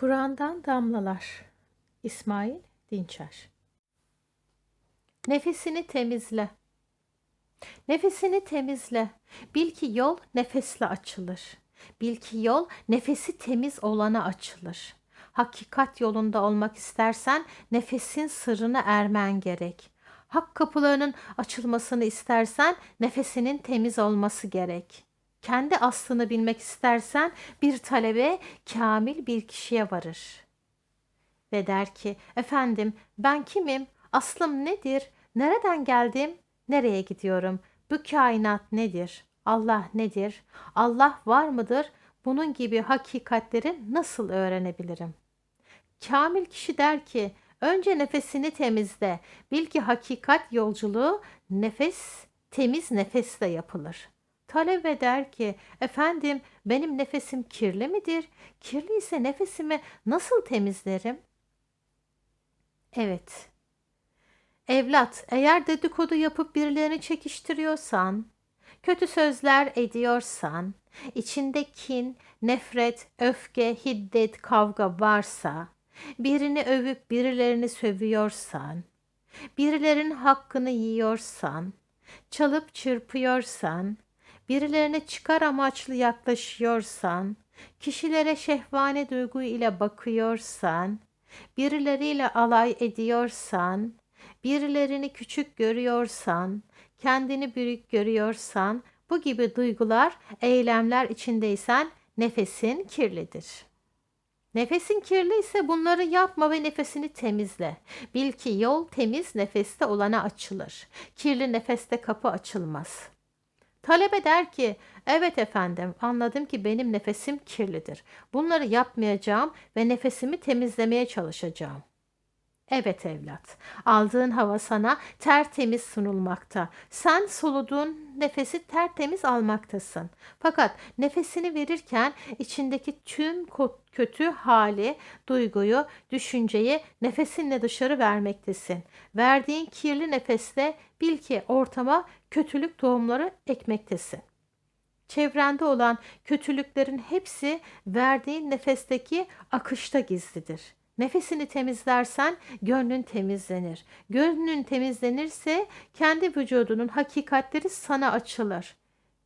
Kur'an'dan damlalar. İsmail Dinçer. Nefesini temizle. Nefesini temizle. Bil ki yol nefesle açılır. Bil ki yol nefesi temiz olana açılır. Hakikat yolunda olmak istersen nefesin sırrına ermen gerek. Hak kapılarının açılmasını istersen nefesinin temiz olması gerek. Kendi aslını bilmek istersen bir talebe kamil bir kişiye varır. Ve der ki, efendim ben kimim, aslım nedir, nereden geldim, nereye gidiyorum, bu kainat nedir, Allah nedir, Allah var mıdır, bunun gibi hakikatleri nasıl öğrenebilirim? Kamil kişi der ki, önce nefesini temizle, bil ki hakikat yolculuğu nefes, temiz nefesle yapılır.'' Talebe der ki, efendim benim nefesim kirli midir? Kirli ise nefesimi nasıl temizlerim? Evet. Evlat, eğer dedikodu yapıp birilerini çekiştiriyorsan, kötü sözler ediyorsan, içinde kin, nefret, öfke, hiddet, kavga varsa, birini övüp birilerini sövüyorsan, birilerinin hakkını yiyorsan, çalıp çırpıyorsan, birilerine çıkar amaçlı yaklaşıyorsan, kişilere şehvane duygu ile bakıyorsan, birileriyle alay ediyorsan, birilerini küçük görüyorsan, kendini büyük görüyorsan, bu gibi duygular, eylemler içindeysen nefesin kirlidir. Nefesin kirli ise bunları yapma ve nefesini temizle. Bil ki yol temiz nefeste olana açılır. Kirli nefeste kapı açılmaz.'' Talebe der ki, evet efendim anladım ki benim nefesim kirlidir. Bunları yapmayacağım ve nefesimi temizlemeye çalışacağım. Evet evlat, aldığın hava sana tertemiz sunulmakta. Sen soluduğun nefesi tertemiz almaktasın. Fakat nefesini verirken içindeki tüm kötü hali, duyguyu, düşünceyi nefesinle dışarı vermektesin. Verdiğin kirli nefesle bil ki ortama kötülük tohumları ekmektesin. Çevrende olan kötülüklerin hepsi verdiğin nefesteki akışta gizlidir.'' Nefesini temizlersen gönlün temizlenir. Gönlün temizlenirse kendi vücudunun hakikatleri sana açılır.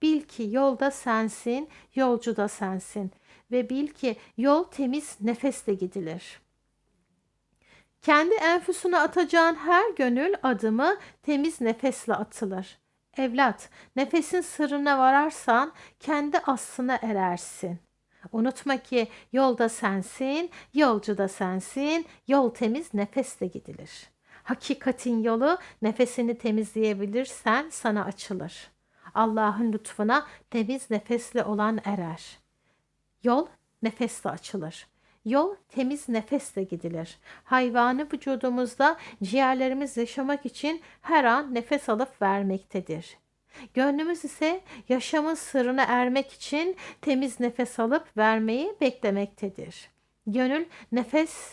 Bil ki yolda sensin, yolcu da sensin ve bil ki yol temiz nefesle gidilir. Kendi enfüsüne atacağın her gönül adımı temiz nefesle atılır. Evlat, nefesin sırrına vararsan kendi aslına erersin. Unutma ki yolda sensin, yolcu da sensin, yol temiz nefesle gidilir. Hakikatin yolu nefesini temizleyebilirsen sana açılır. Allah'ın lütfuna temiz nefesle olan erer. Yol nefesle açılır. Yol temiz nefesle gidilir. Hayvanı vücudumuzda ciğerlerimiz yaşamak için her an nefes alıp vermektedir. Gönlümüz ise yaşamın sırrına ermek için temiz nefes alıp vermeyi beklemektedir. Gönül nefes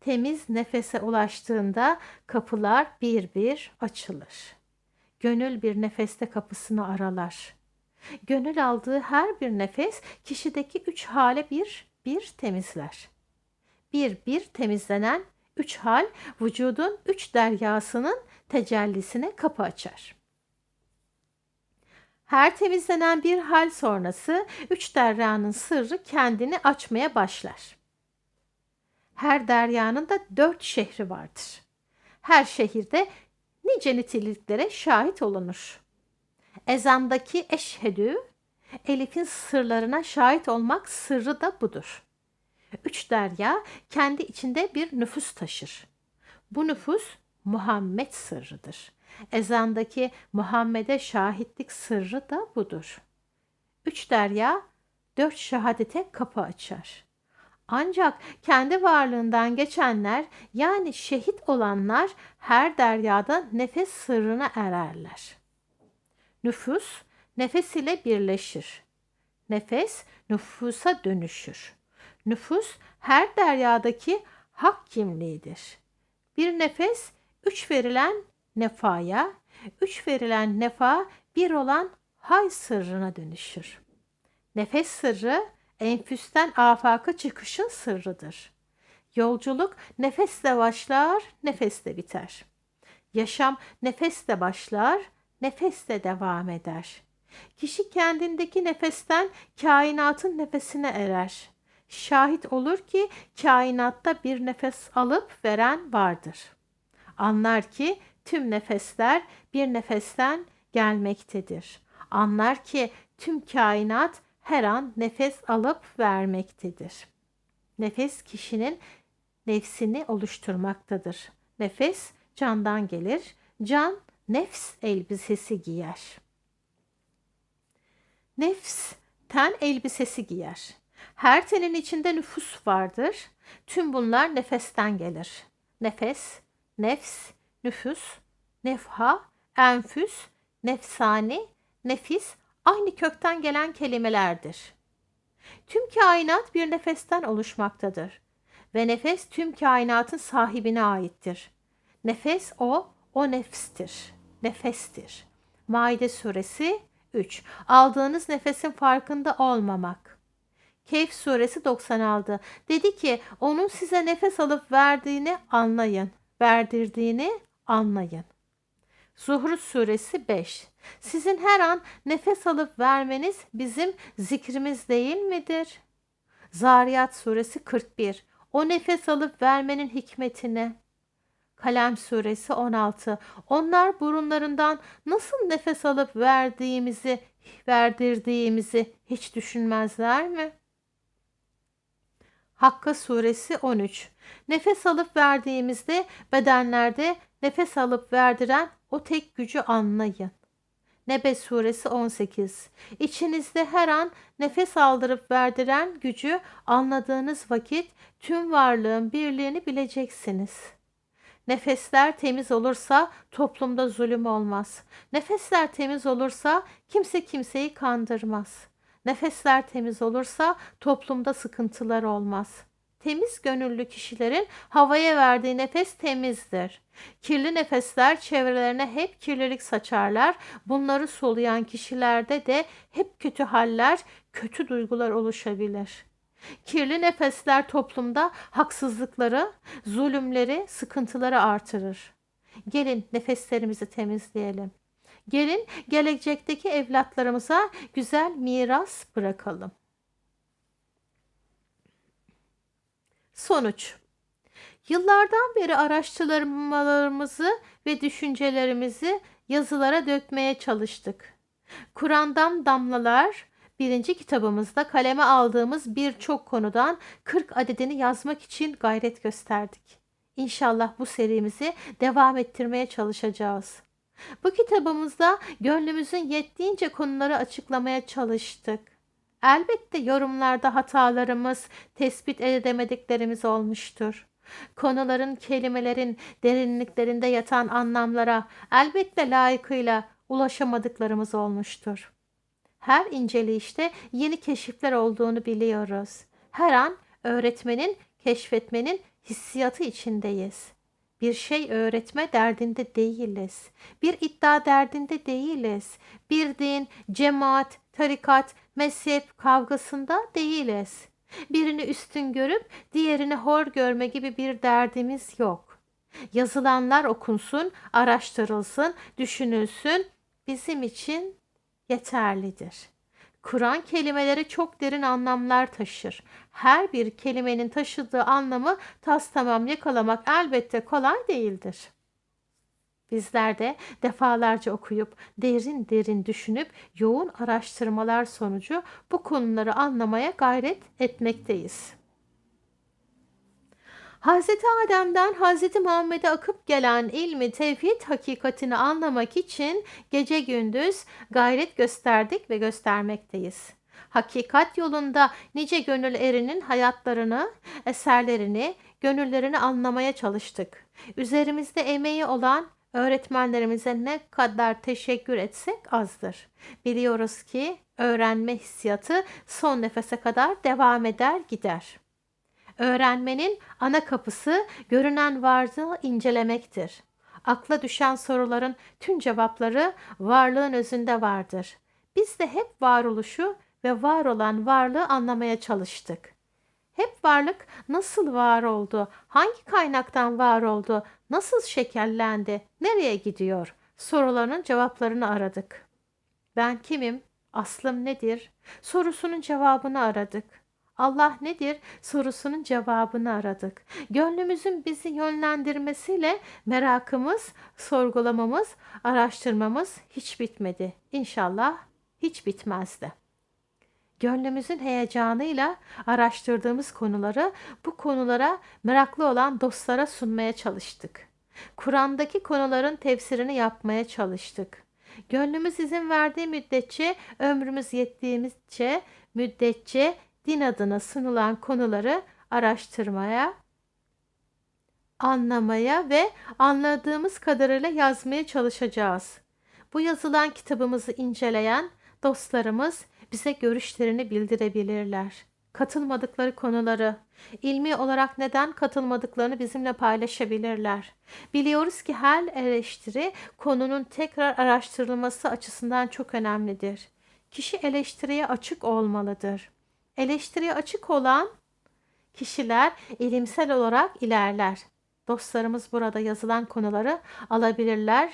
temiz nefese ulaştığında kapılar bir bir açılır. Gönül bir nefeste kapısını aralar. Gönül aldığı her bir nefes kişideki üç hale bir bir temizler. Bir bir temizlenen üç hal vücudun üç deryasının tecellisine kapı açar. Her temizlenen bir hal sonrası üç deryanın sırrı kendini açmaya başlar. Her deryanın da dört şehri vardır. Her şehirde nice niteliklere şahit olunur. Ezandaki eşhedü, Elif'in sırlarına şahit olmak sırrı da budur. Üç derya kendi içinde bir nüfus taşır. Bu nüfus Muhammed sırrıdır. Ezandaki Muhammed'e şahitlik sırrı da budur. Üç derya dört şehadete kapı açar. Ancak kendi varlığından geçenler yani şehit olanlar her deryada nefes sırrına ererler. Nüfus nefes ile birleşir. Nefes nüfusa dönüşür. Nüfus her deryadaki hak kimliğidir. Bir nefes üç verilen nefaya, üç verilen nefa bir olan hay sırrına dönüşür. Nefes sırrı enfüsten afaka çıkışın sırrıdır. Yolculuk nefesle başlar, nefesle biter. Yaşam nefesle başlar, nefesle devam eder. Kişi kendindeki nefesten kainatın nefesine erer. Şahit olur ki kainatta bir nefes alıp veren vardır. Anlar ki tüm nefesler bir nefesten gelmektedir. Anlar ki tüm kainat her an nefes alıp vermektedir. Nefes kişinin nefsini oluşturmaktadır. Nefes candan gelir. Can nefs elbisesi giyer. Nefs ten elbisesi giyer. Her tenin içinde nüfus vardır. Tüm bunlar nefesten gelir. Nefes, nefs, nüfus, nefha, enfüs, nefsani, nefis aynı kökten gelen kelimelerdir. Tüm kainat bir nefesten oluşmaktadır ve nefes tüm kainatın sahibine aittir. Nefes o, o nefstir, nefestir. Maide suresi 3. Aldığınız nefesin farkında olmamak. Keyf suresi 96. Dedi ki onun size nefes alıp verdiğini anlayın. Verdirdiğini anlayın. Zuhrut suresi 5. Sizin her an nefes alıp vermeniz bizim zikrimiz değil midir? Zariyat suresi 41. O nefes alıp vermenin hikmetini. Kalem suresi 16. Onlar burunlarından nasıl nefes alıp verdiğimizi, verdirdiğimizi hiç düşünmezler mi? Hakka suresi 13. Nefes alıp verdiğimizde bedenlerde nefes alıp verdiren o tek gücü anlayın. Nebe suresi 18. İçinizde her an nefes aldırıp verdiren gücü anladığınız vakit tüm varlığın birliğini bileceksiniz. Nefesler temiz olursa toplumda zulüm olmaz. Nefesler temiz olursa kimse kimseyi kandırmaz. Nefesler temiz olursa toplumda sıkıntılar olmaz. Temiz gönüllü kişilerin havaya verdiği nefes temizdir. Kirli nefesler çevrelerine hep kirlilik saçarlar. Bunları soluyan kişilerde de hep kötü haller, kötü duygular oluşabilir. Kirli nefesler toplumda haksızlıkları, zulümleri, sıkıntıları artırır. Gelin nefeslerimizi temizleyelim. Gelin gelecekteki evlatlarımıza güzel miras bırakalım. Sonuç Yıllardan beri araştırmalarımızı ve düşüncelerimizi yazılara dökmeye çalıştık. Kur'an'dan damlalar birinci kitabımızda kaleme aldığımız birçok konudan 40 adedini yazmak için gayret gösterdik. İnşallah bu serimizi devam ettirmeye çalışacağız. Bu kitabımızda gönlümüzün yettiğince konuları açıklamaya çalıştık. Elbette yorumlarda hatalarımız, tespit edemediklerimiz olmuştur. Konuların, kelimelerin derinliklerinde yatan anlamlara elbette layıkıyla ulaşamadıklarımız olmuştur. Her inceleyişte yeni keşifler olduğunu biliyoruz. Her an öğretmenin, keşfetmenin hissiyatı içindeyiz. Bir şey öğretme derdinde değiliz. Bir iddia derdinde değiliz. Bir din, cemaat, tarikat, mezhep kavgasında değiliz. Birini üstün görüp diğerini hor görme gibi bir derdimiz yok. Yazılanlar okunsun, araştırılsın, düşünülsün bizim için yeterlidir. Kur'an kelimeleri çok derin anlamlar taşır. Her bir kelimenin taşıdığı anlamı tas tamam yakalamak elbette kolay değildir. Bizler de defalarca okuyup, derin derin düşünüp, yoğun araştırmalar sonucu bu konuları anlamaya gayret etmekteyiz. Hz. Adem'den Hz. Muhammed'e akıp gelen ilmi tevhid hakikatini anlamak için gece gündüz gayret gösterdik ve göstermekteyiz. Hakikat yolunda nice gönül erinin hayatlarını, eserlerini, gönüllerini anlamaya çalıştık. Üzerimizde emeği olan öğretmenlerimize ne kadar teşekkür etsek azdır. Biliyoruz ki öğrenme hissiyatı son nefese kadar devam eder gider. Öğrenmenin ana kapısı görünen varlığı incelemektir. Akla düşen soruların tüm cevapları varlığın özünde vardır. Biz de hep varoluşu ve var olan varlığı anlamaya çalıştık. Hep varlık nasıl var oldu, hangi kaynaktan var oldu, nasıl şekillendi, nereye gidiyor sorularının cevaplarını aradık. Ben kimim, aslım nedir sorusunun cevabını aradık. Allah nedir sorusunun cevabını aradık. Gönlümüzün bizi yönlendirmesiyle merakımız, sorgulamamız, araştırmamız hiç bitmedi. İnşallah hiç bitmezdi. Gönlümüzün heyecanıyla araştırdığımız konuları bu konulara meraklı olan dostlara sunmaya çalıştık. Kur'an'daki konuların tefsirini yapmaya çalıştık. Gönlümüz izin verdiği müddetçe, ömrümüz yettiğimizce müddetçe din adına sunulan konuları araştırmaya, anlamaya ve anladığımız kadarıyla yazmaya çalışacağız. Bu yazılan kitabımızı inceleyen dostlarımız bize görüşlerini bildirebilirler. Katılmadıkları konuları, ilmi olarak neden katılmadıklarını bizimle paylaşabilirler. Biliyoruz ki her eleştiri konunun tekrar araştırılması açısından çok önemlidir. Kişi eleştiriye açık olmalıdır. Eleştiriye açık olan kişiler ilimsel olarak ilerler. Dostlarımız burada yazılan konuları alabilirler,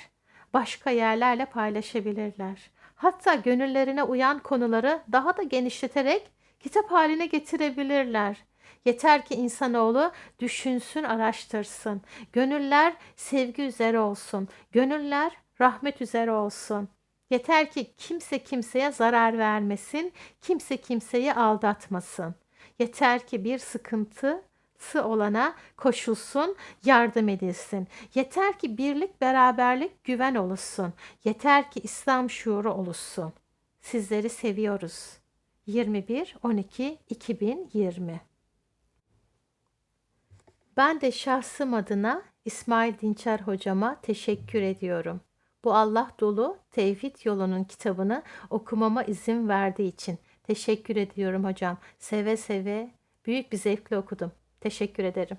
başka yerlerle paylaşabilirler. Hatta gönüllerine uyan konuları daha da genişleterek kitap haline getirebilirler. Yeter ki insanoğlu düşünsün, araştırsın. Gönüller sevgi üzere olsun. Gönüller rahmet üzere olsun. Yeter ki kimse kimseye zarar vermesin, kimse kimseyi aldatmasın. Yeter ki bir sıkıntısı olana koşulsun, yardım edilsin. Yeter ki birlik, beraberlik, güven oluşsun. Yeter ki İslam şuuru oluşsun. Sizleri seviyoruz. 21 12 2020 Ben de şahsım adına İsmail Dinçer hocama teşekkür ediyorum. Bu Allah dolu Tevhid yolunun kitabını okumama izin verdiği için teşekkür ediyorum hocam. Seve seve büyük bir zevkle okudum. Teşekkür ederim.